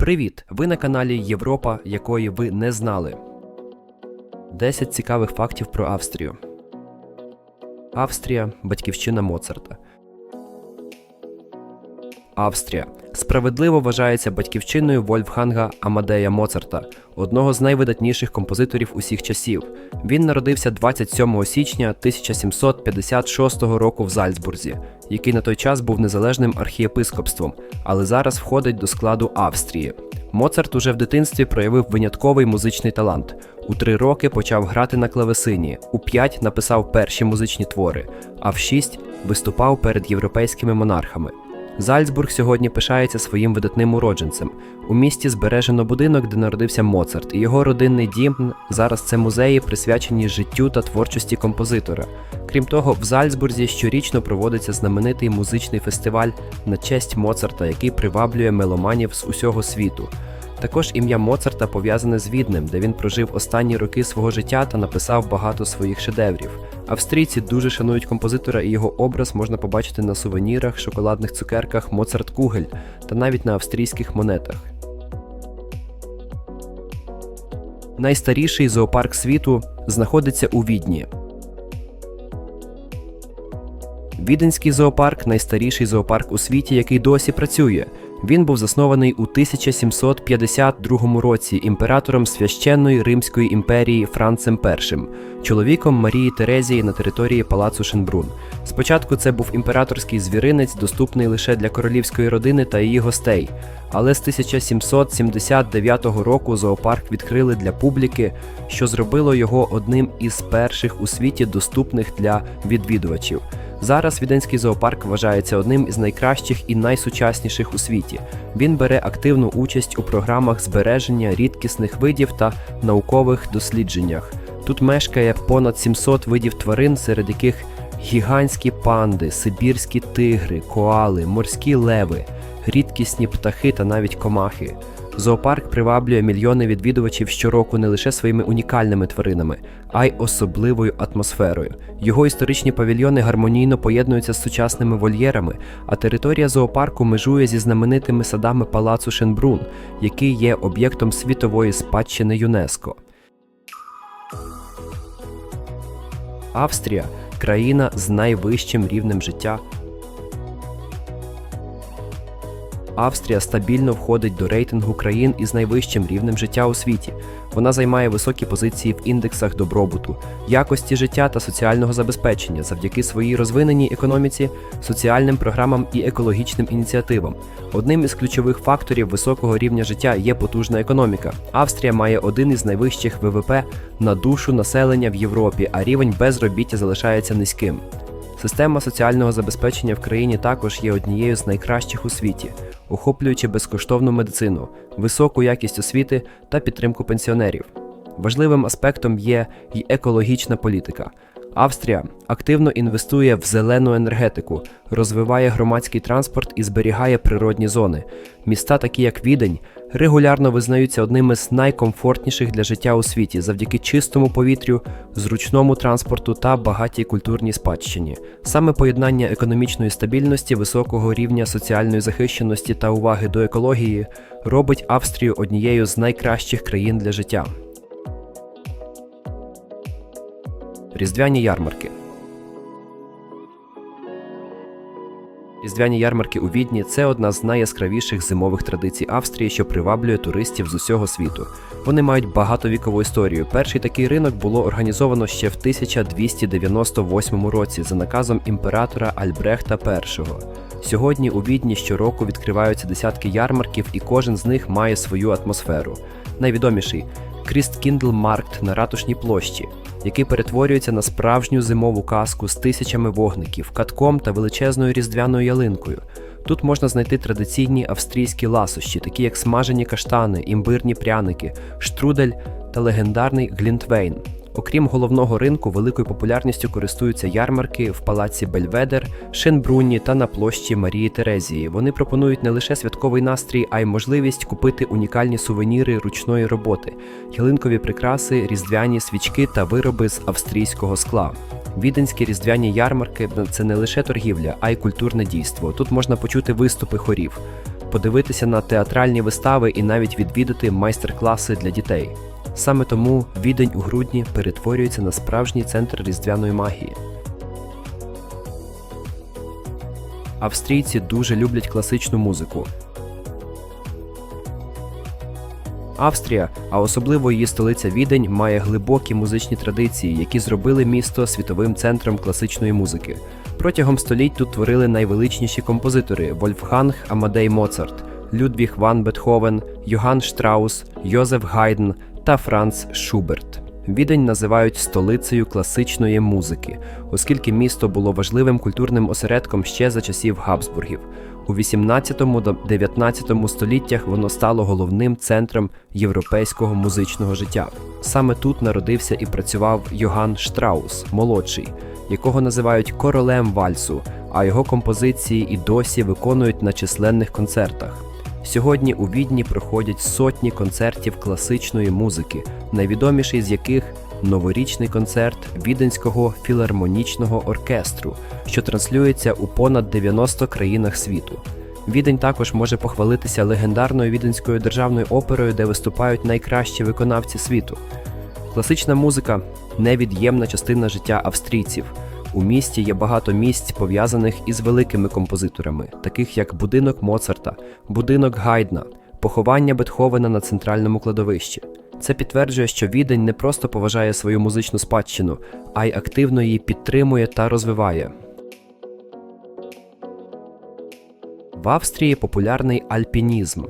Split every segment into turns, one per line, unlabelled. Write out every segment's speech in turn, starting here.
Привіт! Ви на каналі Європа, якої ви не знали. 10 цікавих фактів про Австрію. Австрія батьківщина Моцарта. Австрія справедливо вважається батьківщиною Вольфганга Амадея Моцарта, одного з найвидатніших композиторів усіх часів. Він народився 27 січня 1756 року в Зальцбурзі, який на той час був незалежним архієпископством, але зараз входить до складу Австрії. Моцарт уже в дитинстві проявив винятковий музичний талант. У три роки почав грати на клавесині, у п'ять написав перші музичні твори, а в шість виступав перед європейськими монархами. Зальцбург сьогодні пишається своїм видатним уродженцем. У місті збережено будинок, де народився Моцарт, і його родинний дім зараз це музеї, присвячені життю та творчості композитора. Крім того, в Зальцбурзі щорічно проводиться знаменитий музичний фестиваль на честь Моцарта, який приваблює меломанів з усього світу. Також ім'я Моцарта пов'язане з Віднем, де він прожив останні роки свого життя та написав багато своїх шедеврів. Австрійці дуже шанують композитора, і його образ можна побачити на сувенірах, шоколадних цукерках Моцарт Кугель та навіть на австрійських монетах. Найстаріший зоопарк світу знаходиться у Відні. Віденський зоопарк найстаріший зоопарк у світі, який досі працює. Він був заснований у 1752 році імператором священної Римської імперії Францем І, чоловіком Марії Терезії на території палацу Шенбрун. Спочатку це був імператорський звіринець, доступний лише для королівської родини та її гостей. Але з 1779 року зоопарк відкрили для публіки, що зробило його одним із перших у світі доступних для відвідувачів. Зараз Віденський зоопарк вважається одним із найкращих і найсучасніших у світі. Він бере активну участь у програмах збереження рідкісних видів та наукових дослідженнях. Тут мешкає понад 700 видів тварин, серед яких гігантські панди, сибірські тигри, коали, морські леви, рідкісні птахи та навіть комахи. Зоопарк приваблює мільйони відвідувачів щороку не лише своїми унікальними тваринами, а й особливою атмосферою. Його історичні павільйони гармонійно поєднуються з сучасними вольєрами, а територія зоопарку межує зі знаменитими садами палацу Шенбрун, який є об'єктом світової спадщини ЮНЕСКО. Австрія країна з найвищим рівнем життя. Австрія стабільно входить до рейтингу країн із найвищим рівнем життя у світі. Вона займає високі позиції в індексах добробуту, якості життя та соціального забезпечення завдяки своїй розвиненій економіці, соціальним програмам і екологічним ініціативам. Одним із ключових факторів високого рівня життя є потужна економіка. Австрія має один із найвищих ВВП на душу населення в Європі, а рівень безробіття залишається низьким. Система соціального забезпечення в країні також є однією з найкращих у світі, охоплюючи безкоштовну медицину, високу якість освіти та підтримку пенсіонерів. Важливим аспектом є й екологічна політика. Австрія активно інвестує в зелену енергетику, розвиває громадський транспорт і зберігає природні зони. Міста, такі як Відень, регулярно визнаються одними з найкомфортніших для життя у світі завдяки чистому повітрю, зручному транспорту та багатій культурній спадщині. Саме поєднання економічної стабільності, високого рівня соціальної захищеності та уваги до екології робить Австрію однією з найкращих країн для життя. Різдвяні ярмарки. Різдвяні ярмарки у Відні це одна з найяскравіших зимових традицій Австрії, що приваблює туристів з усього світу. Вони мають багатовікову історію. Перший такий ринок було організовано ще в 1298 році за наказом імператора Альбрехта І. Сьогодні у Відні щороку відкриваються десятки ярмарків, і кожен з них має свою атмосферу. Найвідоміший Крісткіндлмаркт на ратушній площі, який перетворюється на справжню зимову казку з тисячами вогників, катком та величезною різдвяною ялинкою. Тут можна знайти традиційні австрійські ласощі, такі як смажені каштани, імбирні пряники, штрудель та легендарний глінтвейн. Окрім головного ринку, великою популярністю користуються ярмарки в палаці Бельведер, Шенбрунні та на площі Марії Терезії. Вони пропонують не лише святковий настрій, а й можливість купити унікальні сувеніри ручної роботи, ялинкові прикраси, різдвяні свічки та вироби з австрійського скла. Віденські різдвяні ярмарки це не лише торгівля, а й культурне дійство. Тут можна почути виступи хорів. подивитися на театральні вистави і навіть відвідати майстер-класи для дітей. Саме тому відень у грудні перетворюється на справжній центр різдвяної магії. Австрійці дуже люблять класичну музику. Австрія, а особливо її столиця Відень, має глибокі музичні традиції, які зробили місто світовим центром класичної музики. Протягом століть тут творили найвеличніші композитори Вольфганг Амадей Моцарт, Людвіг Ван Бетховен, Йоганн Штраус, Йозеф Гайден та Франц Шуберт. Відень називають столицею класичної музики, оскільки місто було важливим культурним осередком ще за часів Габсбургів. У 18-19 століттях воно стало головним центром європейського музичного життя. Саме тут народився і працював Йоганн Штраус, молодший, якого називають королем вальсу, а його композиції і досі виконують на численних концертах. Сьогодні у Відні проходять сотні концертів класичної музики, найвідоміший з яких новорічний концерт Віденського філармонічного оркестру, що транслюється у понад 90 країнах світу. Відень також може похвалитися легендарною віденською державною оперою, де виступають найкращі виконавці світу. Класична музика невід'ємна частина життя австрійців. У місті є багато місць, пов'язаних із великими композиторами, таких як будинок Моцарта, будинок Гайдна, поховання Бетховена на центральному кладовищі. Це підтверджує, що відень не просто поважає свою музичну спадщину, а й активно її підтримує та розвиває. В Австрії популярний альпінізм.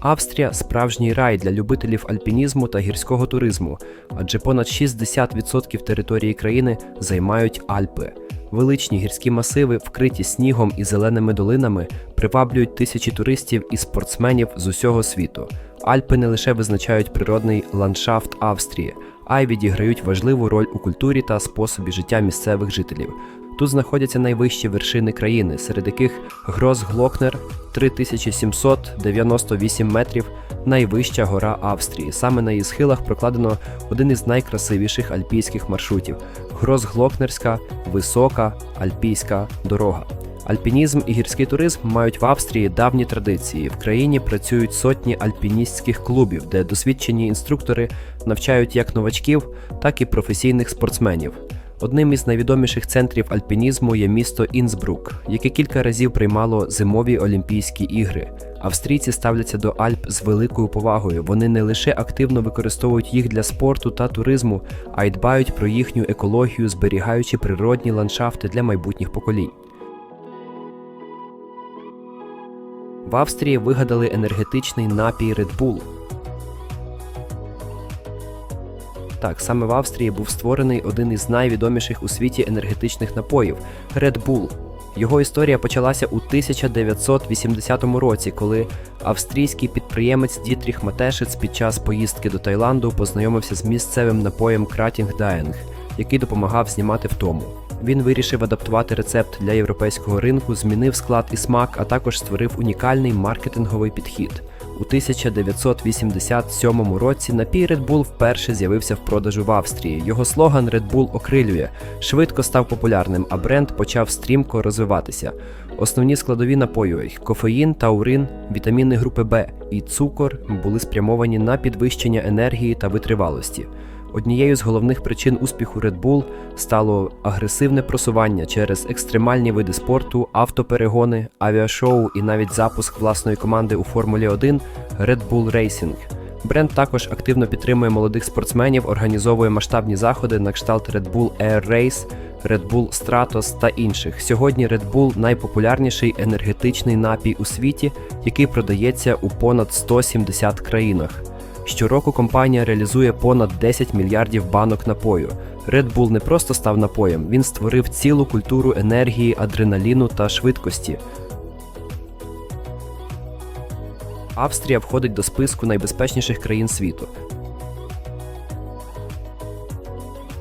Австрія справжній рай для любителів альпінізму та гірського туризму, адже понад 60% території країни займають Альпи. Величні гірські масиви, вкриті снігом і зеленими долинами, приваблюють тисячі туристів і спортсменів з усього світу. Альпи не лише визначають природний ландшафт Австрії, а й відіграють важливу роль у культурі та способі життя місцевих жителів. Тут знаходяться найвищі вершини країни, серед яких Гросглокнер 3798 метрів, найвища гора Австрії. Саме на її схилах прокладено один із найкрасивіших альпійських маршрутів Гросглокнерська висока альпійська дорога. Альпінізм і гірський туризм мають в Австрії давні традиції. В країні працюють сотні альпіністських клубів, де досвідчені інструктори навчають як новачків, так і професійних спортсменів. Одним із найвідоміших центрів альпінізму є місто Інсбрук, яке кілька разів приймало зимові Олімпійські ігри. Австрійці ставляться до Альп з великою повагою. Вони не лише активно використовують їх для спорту та туризму, а й дбають про їхню екологію, зберігаючи природні ландшафти для майбутніх поколінь. В Австрії вигадали енергетичний напій Red Bull. Так, саме в Австрії був створений один із найвідоміших у світі енергетичних напоїв Red Bull. Його історія почалася у 1980 році, коли австрійський підприємець Дітріх Матешиц під час поїздки до Таїланду познайомився з місцевим напоєм Кратінг Дайнг, який допомагав знімати втому. Він вирішив адаптувати рецепт для європейського ринку, змінив склад і смак, а також створив унікальний маркетинговий підхід. У 1987 році напій Red Bull вперше з'явився в продажу в Австрії. Його слоган Red Bull окрилює, швидко став популярним, а бренд почав стрімко розвиватися. Основні складові напою кофеїн, таурин, вітаміни групи Б і цукор були спрямовані на підвищення енергії та витривалості. Однією з головних причин успіху Red Bull стало агресивне просування через екстремальні види спорту, автоперегони, авіашоу і навіть запуск власної команди у Формулі 1 Red Bull Racing. Бренд також активно підтримує молодих спортсменів, організовує масштабні заходи на кшталт Red Bull Air Race, Red Bull Stratos та інших. Сьогодні Red Bull найпопулярніший енергетичний напій у світі, який продається у понад 170 країнах. Щороку компанія реалізує понад 10 мільярдів банок напою. Red Bull не просто став напоєм, він створив цілу культуру енергії, адреналіну та швидкості. Австрія входить до списку найбезпечніших країн світу.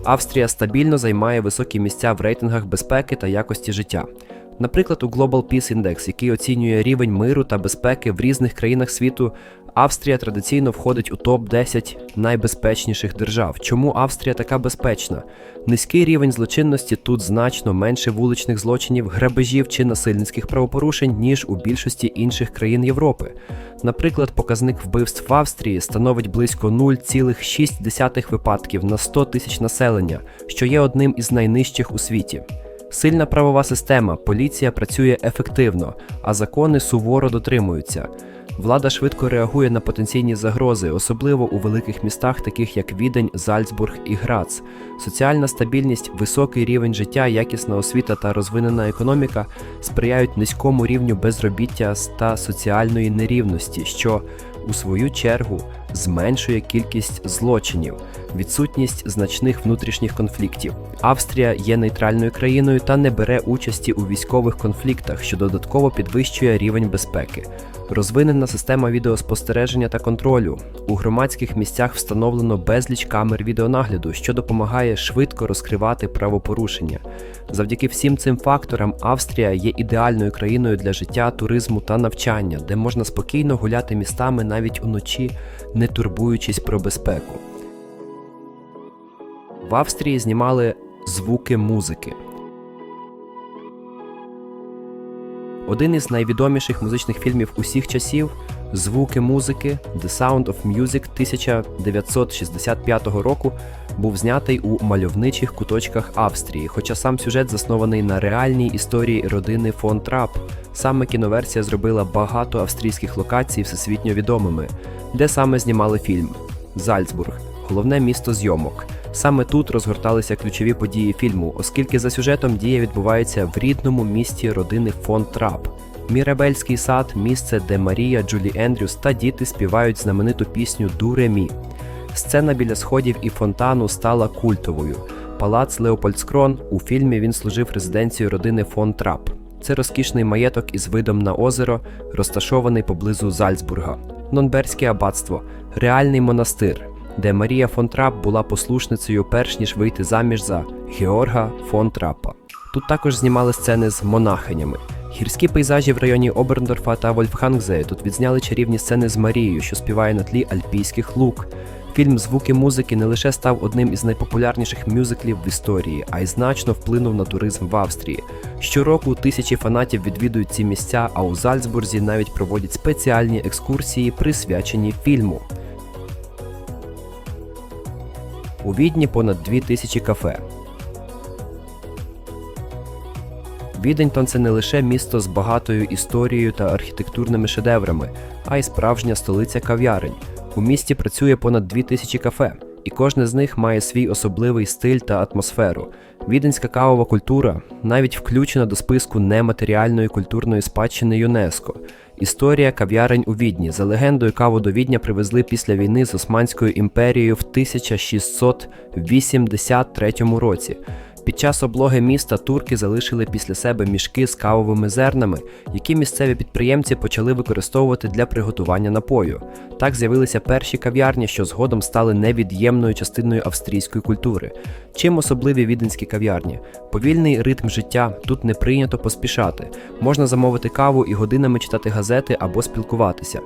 Австрія стабільно займає високі місця в рейтингах безпеки та якості життя. Наприклад, у Global Peace Index, який оцінює рівень миру та безпеки в різних країнах світу, Австрія традиційно входить у топ-10 найбезпечніших держав. Чому Австрія така безпечна? Низький рівень злочинності тут значно менше вуличних злочинів, грабежів чи насильницьких правопорушень, ніж у більшості інших країн Європи. Наприклад, показник вбивств в Австрії становить близько 0,6 випадків на 100 тисяч населення, що є одним із найнижчих у світі. Сильна правова система, поліція працює ефективно, а закони суворо дотримуються. Влада швидко реагує на потенційні загрози, особливо у великих містах, таких як Відень, Зальцбург і Грац. Соціальна стабільність, високий рівень життя, якісна освіта та розвинена економіка сприяють низькому рівню безробіття та соціальної нерівності, що у свою чергу зменшує кількість злочинів, відсутність значних внутрішніх конфліктів. Австрія є нейтральною країною та не бере участі у військових конфліктах, що додатково підвищує рівень безпеки. Розвинена система відеоспостереження та контролю. У громадських місцях встановлено безліч камер відеонагляду, що допомагає швидко розкривати правопорушення. Завдяки всім цим факторам Австрія є ідеальною країною для життя, туризму та навчання, де можна спокійно гуляти містами навіть уночі, не турбуючись про безпеку. В Австрії знімали звуки музики. Один із найвідоміших музичних фільмів усіх часів Звуки музики The Sound of Music 1965 року був знятий у мальовничих куточках Австрії, хоча сам сюжет заснований на реальній історії родини фон Трап. Саме кіноверсія зробила багато австрійських локацій всесвітньо відомими, де саме знімали фільм Зальцбург, головне місто зйомок. Саме тут розгорталися ключові події фільму, оскільки за сюжетом дія відбувається в рідному місті родини фон Трап. Мірабельський сад місце, де Марія, Джулі Ендрюс та діти співають знамениту пісню Дуремі. Сцена біля сходів і фонтану стала культовою. Палац Леопольдскрон у фільмі він служив резиденцією родини фон Трап. Це розкішний маєток із видом на озеро, розташований поблизу Зальцбурга. Нонберське аббатство реальний монастир, де Марія фон Трап була послушницею перш ніж вийти заміж за Георга фон Трапа. Тут також знімали сцени з монахинями. Гірські пейзажі в районі Оберндорфа та Вольфгангзе тут відзняли чарівні сцени з Марією, що співає на тлі альпійських лук. Фільм Звуки музики не лише став одним із найпопулярніших мюзиклів в історії, а й значно вплинув на туризм в Австрії. Щороку тисячі фанатів відвідують ці місця, а у Зальцбурзі навіть проводять спеціальні екскурсії, присвячені фільму. У Відні понад 2000 кафе. Віденьтон це не лише місто з багатою історією та архітектурними шедеврами, а й справжня столиця кав'ярень. У місті працює понад 2000 кафе, і кожне з них має свій особливий стиль та атмосферу. Віденська кавова культура навіть включена до списку нематеріальної культурної спадщини ЮНЕСКО. Історія кав'ярень у Відні. За легендою, каву до Відня привезли після війни з Османською імперією в 1683 році. Під час облоги міста турки залишили після себе мішки з кавовими зернами, які місцеві підприємці почали використовувати для приготування напою. Так з'явилися перші кав'ярні, що згодом стали невід'ємною частиною австрійської культури. Чим особливі віденські кав'ярні? Повільний ритм життя тут не прийнято поспішати. Можна замовити каву і годинами читати газети або спілкуватися.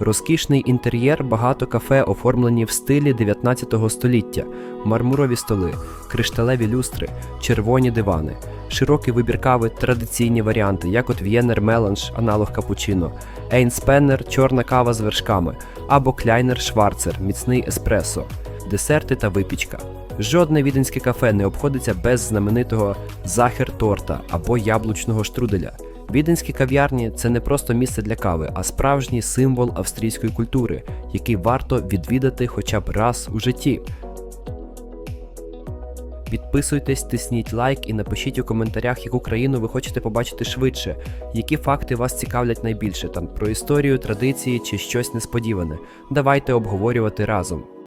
Розкішний інтер'єр, багато кафе оформлені в стилі 19 століття, мармурові столи, кришталеві люстри, червоні дивани, широкий вибір кави, традиційні варіанти, як от В'єнер Меланж, аналог капучино, Ейн Спеннер, чорна кава з вершками, або Кляйнер Шварцер, міцний еспресо, десерти та випічка. Жодне віденське кафе не обходиться без знаменитого захер-торта або яблучного штруделя. Віденські кав'ярні це не просто місце для кави, а справжній символ австрійської культури, який варто відвідати хоча б раз у житті. Підписуйтесь, тисніть лайк і напишіть у коментарях, яку країну ви хочете побачити швидше, які факти вас цікавлять найбільше там про історію, традиції чи щось несподіване. Давайте обговорювати разом.